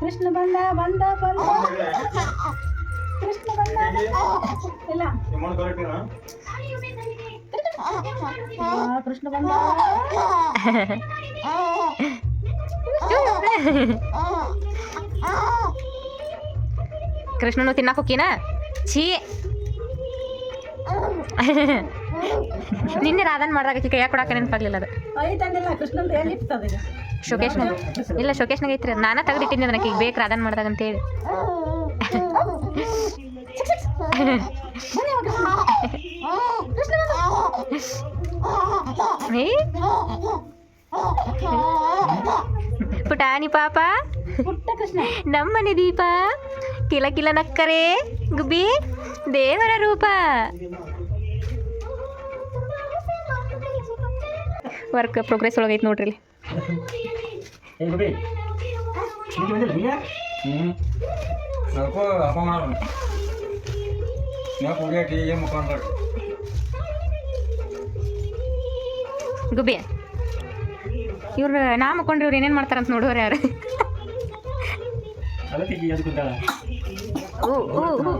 ಕೃಷ್ಣ ಬಂದ ಬಂದ ಬಂದ. ಕೃಷ್ಣ ಬಂದ. ಇಲ್ಲ. ಆ, ಕೃಷ್ಣ ಬಂದ. ಕೃಷ್ಣನು ತಿನ್ನಕ್ಕೆ ಹೋಕಿನ ಛೀ. ನಿನ್ನೆ ರಾಧನ್ ಮಾಡಿದಾಗ ಆಕಿ ಕೈಯಾಗ ಕೊಡಾಕ ನೆನಪಾಗ್ಲಿಲ್ಲ ಅದು. ಶೋಕೇಶ್ ಶೋಕೇಶ್ನಾಗ ಇಲ್ಲ ಶೋಕೇಶ್ನಾಗ ಐತ್ರಿ ನಾನಾ ತೆಗೆದಿಟ್ಟಿನಿ ಅದನ್ನ ಈಗ ಬೇಕು ರಾಧನ್ ಮಾಡಿದಾಗ ಅಂತೇಳಿ ಹೇಳಿ. ಪುಟಾಣಿ ಪಾಪ. ನಮ್ಮನೆ ದೀಪ. ಕಿಲ ಕಿಲ ನಕ್ಕರೆ ಗುಬ್ಬಿ. ದೇವರ ರೂಪ. ವರ್ಕ್ ಪ್ರೋಗ್ರೆಸ್ ಒಳಗೈತೆ ನೋಡ್ರಿ ಇಲ್ಲಿ. ಏ ಗುಬ್ಬಿ. ಇವ್ರು ನಾ ಮಕ್ಕೊಂಡ್ರಿ ಇವ್ರು ಏನೇನು ಮಾಡ್ತಾರಂತ ನೋಡೋರು ಯಾರು? ಓ ಓ ಓ.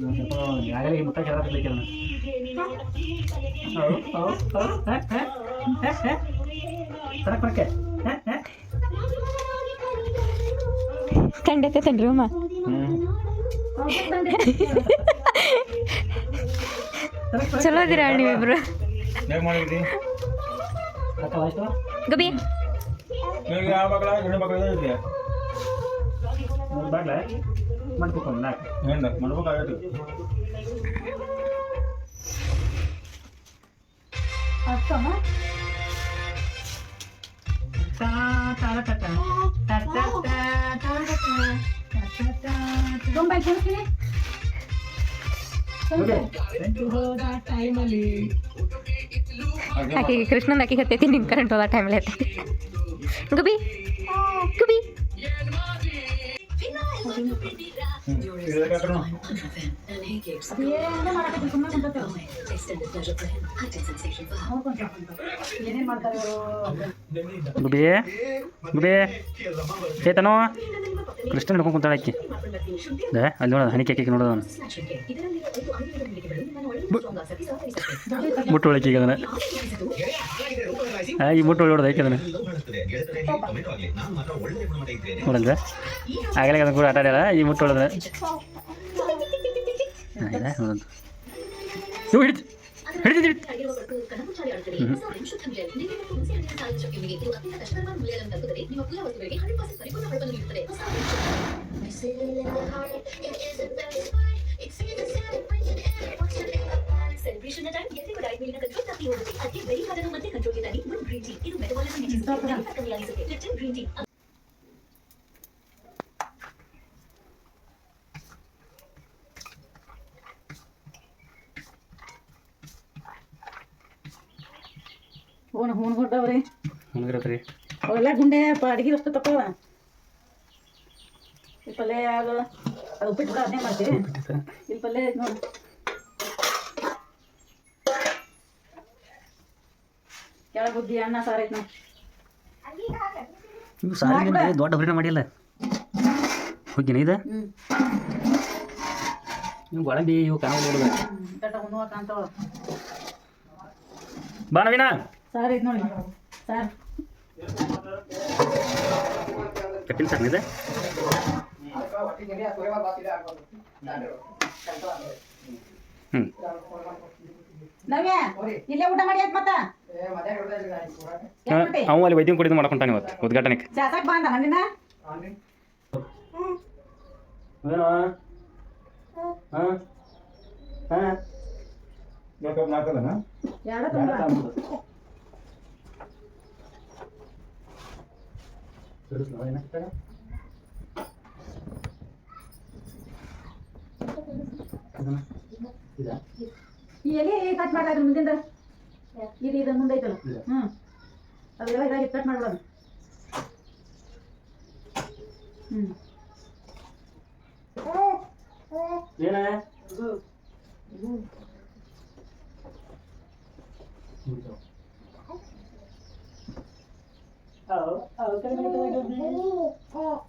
ತೊಳ್ದದ. ಸ್ವಲ್ಪ ಯಾರಿಗೆ ಮುಟ್ಟ ಕೆಳಗೆ ಅದನ್ನ ತರಕ್ ಬರಕ್ಕೆ ಕಂಡೈತೇನ್ರಿ ಅಮ್ಮ ಚಲೋ ಇದೀರ ನೀವಿಬ್ರು ಹೇಗೆ ಮಾಡಿದ್ರಿ ಅಕ್ಕ ಆಯ್ತು ಗುಬ್ಬಿ ನೀವು ಯಾವ ಮಕ್ಕಳ ಹೆಣ್ಣು ಮಕ್ಕಳ ಇದೆಯಾ ಮೂರು ಬಾಗ್ಲ ಮಾಡ್ಬೇಕು ನಾಲ್ಕು ಹೆಣ್ಣು ಮಾಡ್ಬೇಕಾಗತ್ತೆ ಅಷ್ಟಮ್ಮ? ಗೊಂಬೆ ಕುಣಿಸ್ತೀನಿ? ಆಕೆಗೆ ಕೃಷ್ಣನ ಆಕೆಗೆ ಹತ್ತೈತಿ ನಿನ್ ಕರೆಂಟ್ ಹೋದ ಟೈಮಲ್ಲಿ ಹತ್ತೈತಿ ಗುಬಿ ಗುಬಿ ಗುಬಿ ಕೃಷ್ಣ ಕುಂತಾಳೆ ಆಕಿ. ದೇ ಅಲ್ಲಿ ನೋಡೋದು ಹನಿ ಅಕ್ಕಿ ನೋಡೋದು ಅವನು. ಮುಟ್ಟು ಒಳಕ್ಕೆ ಈಗ ಅದನ್ನ. ಈ ಮುಟ್ಟು ಐಕೆ ಅದನ್ನ. ನೋಡಲ್ವ? ಆಗಲೇ ಅದನ್ನ ಆಟ ಆಡ್ಯಾರ ಈ ಮುಟ್ಟು ಹೊಡೆದ್ರೆ ನೋಡೋದು ಇವು ಹಿಡಿದು ಹಿಡಿದು ಹಿಡಿದು ಸೆಲೆಬ್ರೇಷನ್ ಟೈಮ್ ಎಲ್ರಿಗೂ ಡೈಟ್ ಮೇಲಿನ ಕಂಟ್ರೋಲ್ ತಪ್ಪಿ ಹೋಗುತ್ತೆ ಅದಕ್ಕೆ ಬೆರಿ ಹಾಡನ್ನು ಮತ್ತೆ ಗ್ರೀನ್ ಟೀ ಇದು ಮೆಟಬಾಲಿಸಮ್ ಗ್ರೀನ್ ಟೀ ಹೂನ್ ಹೂನ್ ಹೊಡ್ದವ್ರಿ ಹಂಗಿರತ್ರಿ. ಅವೆಲ್ಲ ಗುಂಡೆ ಪ ಅಡಿಗೆ ವಸ್ತು ತಪ್ಪವ ಈ ಪಲ್ಯ ಅದು ಅದು ಉಪ್ಪಿಟ್ಟು ಕೂಡ ಅದನ್ನೇ ಮಾಡ್ತೀವಿ. ಇಲ್ಲಿ ಪಲ್ಯ ನೋಡಿ. ಕೆಳಗೆ ಬುದ್ಧಿ ಅನ್ನ ಸಾರು ಐತ್ ನೋಡಿ ಇವು ಸಾರಿ ನಿಮ್ಗೆ ದೊಡ್ಡ ಹರಿನ ಮಾಡಿಲ್ಲ. ಹೋಗಿನ ಇದು ನೀವು ಗೋಡಂಬಿ ಇವು ಕಾಣ ಬಾ ನವೀನ. ಸಾರು ಇದು ನೋಡಿ. ಸಾರ್ ಕಟ್ಟಿನ ಸರ್ ಇದೆ ಹ್ಞೂ ನವ್ಯ ಇಲ್ಲೇ ಊಟ ಮಾಡಿ ಆಯ್ತು ಮತ್ತ? ಅವ ಅಲ್ಲಿ ವೈದ್ಯ ಕುಡಿದು ಮಾಡ್ಕೊಂತಾನೆ ಇವತ್ತು ಉದ್ಘಾಟನೆ ಜಾಸಕ್ ಬಂದ ಮಣ್ಣಿನ ಏನೋ? ಹಾಂ? ಹಾಂ? ತುಂಬ ಎಲೆ ಕಟ್ ಮಾಡ್ಲಾದ್ರಿ ಮುಂದಿಂದ? ಇದು ಇದು ಮುಂದೆ ಐತಲ್ಲ? ಹ್ಞೂ ಅದೆಲ್ಲ ಇದಾಗಿ ಕಟ್ ಮಾಡ್ಬಿಡೋದು ಹ್ಞೂ ಏನ? ಸೌದತ್ಯಾಗ ಪೋಸ್ಟ್ ಆಫೀಸ್ ಐತ್ನಾ ಅದ್ರಾಗ ಏನು ಅವ್ರು ಬಡಿ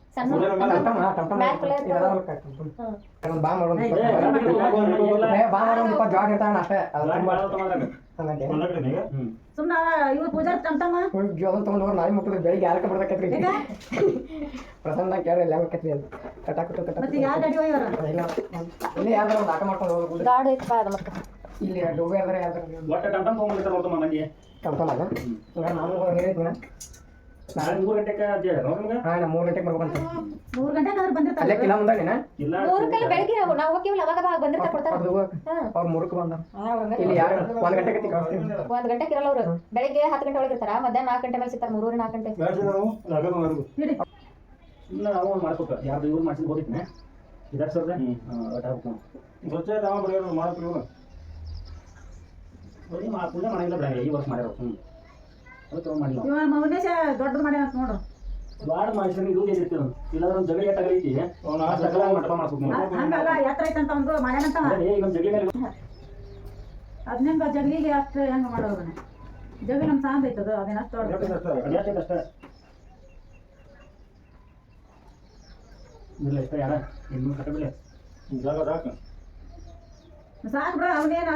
ಬೆಳಿಗ್ಗೆ ಯಾರಕ್ಕೆ ಬರ್ಬೇಕತ್ರಿ ಪ್ರಸನ್ನ ಕೇಳಿ ಎಲ್ಲ ಬೇಕತ್ರಿ ಅದು ಕಟಾಕಟ್ಟು ಇಲ್ಲ ಯಾವ್ದಾರ ಒಂದು ಆಟ ಮಾಡ್ಕೊಂಡು ಹೋಗ್ಬೋದು ಗಾಡಿ ಐತಪ್ಪ ಅದು ಮತ್ತೆ. ಇಲ್ಲಿ ಡೋಬೆ ಅಂದ್ರೆ ಯಾವ್ದಾರ ಟಮ್ ತೊಗೊಂಡ್ಬಿಡ್ತಾರೆ ನೋಡ್ತಮ್ಮ ನಾನು ಹೇಳಿದ್ನ ನಾಳೆ ಮೂರು ಗಂಟೆಗೆ ನಿಮ್ಗೆ? ಹಾ ನಾ ಮೂರು ಗಂಟೆಗೆ ಬರ್ಬೇಕಂತ. ಮೂರ್ ಗಂಟೆಗೆ ಅವ್ರು ಅಲ್ಲೇ ಬಂದಿರ್ತಾರೆ ಕಿಲೋ ಮುಂದಾಡಿನ ಇಲ್ಲ. ಮೂರಕ್ಕೆಲ್ಲ ಬೆಳಗ್ಗೆ ನಾವು ನಾವು ಹೋಗ್ತೀವಲ್ಲ ಅವಾಗ ಕೊಡ್ತಾರೆ. ಹಾ. ಅವ್ರು ಮೂರಕ್ಕೆ ಬಂದ. ಹಂಗ ಇಲ್ಲಿ ಯಾರು ಒಂದ್ ಗಂಟೆಗೆ ಕಳಿಸ್ತೀನಿ ಒಂದ್ ಗಂಟೆಗೆ ಇರಲ್ಲ ಅವರು. ಬೆಳಿಗ್ಗೆ ಹತ್ತು ಗಂಟೆ ಒಳಗೆ ಇರ್ತಾರ ಮಧ್ಯಾಹ್ನ ನಾಲ್ಕು ಗಂಟೆ ಮೇಲೆ ಸಿಗ್ತಾರೆ ಮೂರುವರೆ ನಾಲ್ಕು ಗಂಟೆ. ಹಿಡಿ ಇಲ್ಲ ನಾವು ಒಂದು ಮಾಡ್ಬೇಕು ಯಾರ್ದು ಇವ್ರು ಮಾಡ್ಸಿದ್ ಹೋಗಿದ್ನೆ. ಇದರ ಸರ್ ಹ್ಮ್. ಒಟ್ಟ ಹಾಕ್ಬೇಕು ಸ್ವಚ್ಛ ನಾವ ಬರೆಯೋದು ಮಾಡ್ತೀವಿ ಬರೀ ಮಾ ಪೂಜೆ ಮಾಡಿಲ್ಲ ಬಿಡ ಈ ವರ್ಷ ಮಾಡ್ಯಾರ ಹ್ಞೂ ಇವ ಮೌನೇಶ ದೊಡ್ಡದು ಮಾಡ್ಯಾನ ಅಂತ ನೋಡ್ರು ಬಾಳ ಮಾಡಿಸ್ಕೊಂಡು ಇದು ಏನಿರ್ತೀವಿ ಇಲ್ಲಾಂದ್ರೆ ಒಂದು ಜಗಲಿ ಎಟ್ಟಾಗೈತಿ ಅವ್ನ ಆ ಜಗಳ ಮಂಟಪ ಮಾಡ್ಸ್ಬೇಕು ನೀವು ಹ- ಹಂಗಲ್ಲ ಎತ್ತರ ಐತಂತ ಒಂದು ಮಾಡ್ಯಾನಂತ ಅದೇ ಈಗ ಒಂದು ಜಗಲಿ ಮೇಲೆ ಅದ್ನಂಗ ಜಗಲಿಗೆ ಅಷ್ಟು ಹೆಂಗ ಮಾಡೋದನ್ನ ಜಗಲಿ ನಮ್ ಸಾಂದ್ ಐತದ ಅದೇನ ಅಷ್ಟು ದೊಡ್ಡದು. ಅದ್ಯಾಕೆ ಕಷ್ಟ. ಇಲ್ಲ ಇಷ್ಟ ಯಾರ? ಇನ್ನು ಕಟ್ಟಬಿಲ್ಲ ಜಾಗ ಸಾಕು ಸಾಕ್ ಬಿಡ ಅವನೇನ